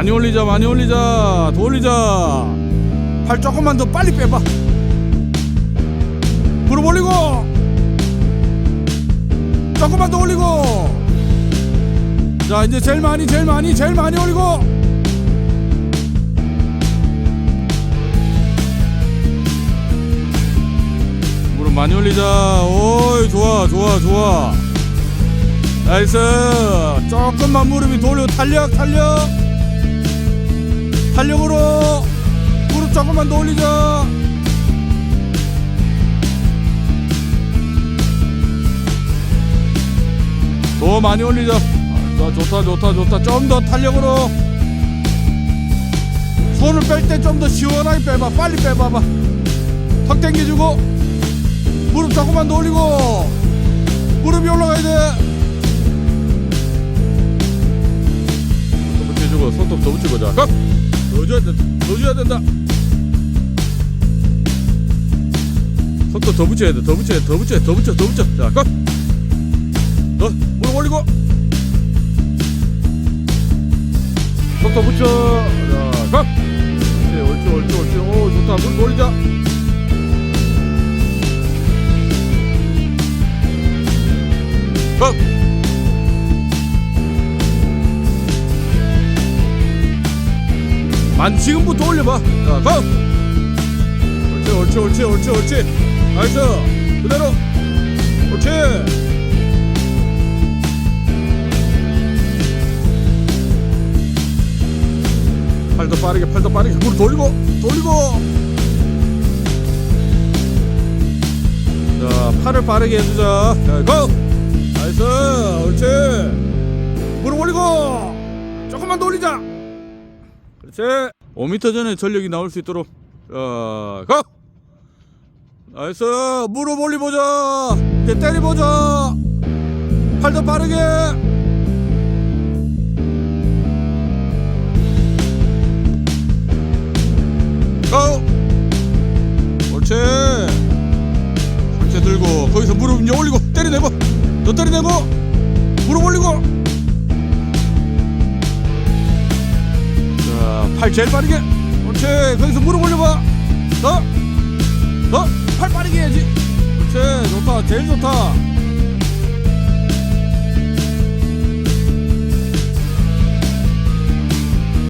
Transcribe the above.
많이 올리자 많이 올리자 더 올리자. 팔 조금만 더 빨리 빼봐. 무릎 올리고. 조금만 더 올리고. 자 이제 제일 많이 제일 많이 제일 많이 올리고. 무릎 많이 올리자. 오이 좋아 좋아 좋아. 나이스. 조금만 무릎이 돌려 탄력 탄력 탄력으로 무릎 조금만 더 올리자 더 많이 올리자 자, 좋다 좋다 좋다. 좀 더 탄력으로. 손을 뺄 때 좀 더 시원하게 빼봐. 빨리 빼봐봐. 턱 당겨주고 무릎 조금만 더 올리고 무릎이 올라가야 돼 손톱 더 붙이고 자 각! 더 줘야 된다 더 줘야 된다 손톱 더 붙여야 돼더 붙여야 돼더 붙여 더 붙여 더 붙여 자 각! 더 무릎 올리고 손톱 붙여 자 각! 만 지금부터 올려봐. 자 각! 옳지 옳지 옳지 옳지 옳지. 나이스. 그대로. 옳지. 팔더 빠르게 팔더 빠르게 무릎 돌리고 돌리고. 자 팔을 빠르게 해주자. 자 고! 나이스. 옳지. 무릎 올리고. 조금만 더 올리자 그렇지. 5m 전에 전력이 나올 수 있도록 자 고! 나이스. 무릎 올리보자. 이제 때리보자. 팔 더 빠르게. 고! 옳지. 상체 들고 거기서 무릎 올리고 때려내고 더 때려내고 무릎 올리고 팔 제일 빠르게. 옳지. 거기서 무릎 올려봐. 더. 더. 팔 빠르게 해야지. 그렇지. 좋다. 제일 좋다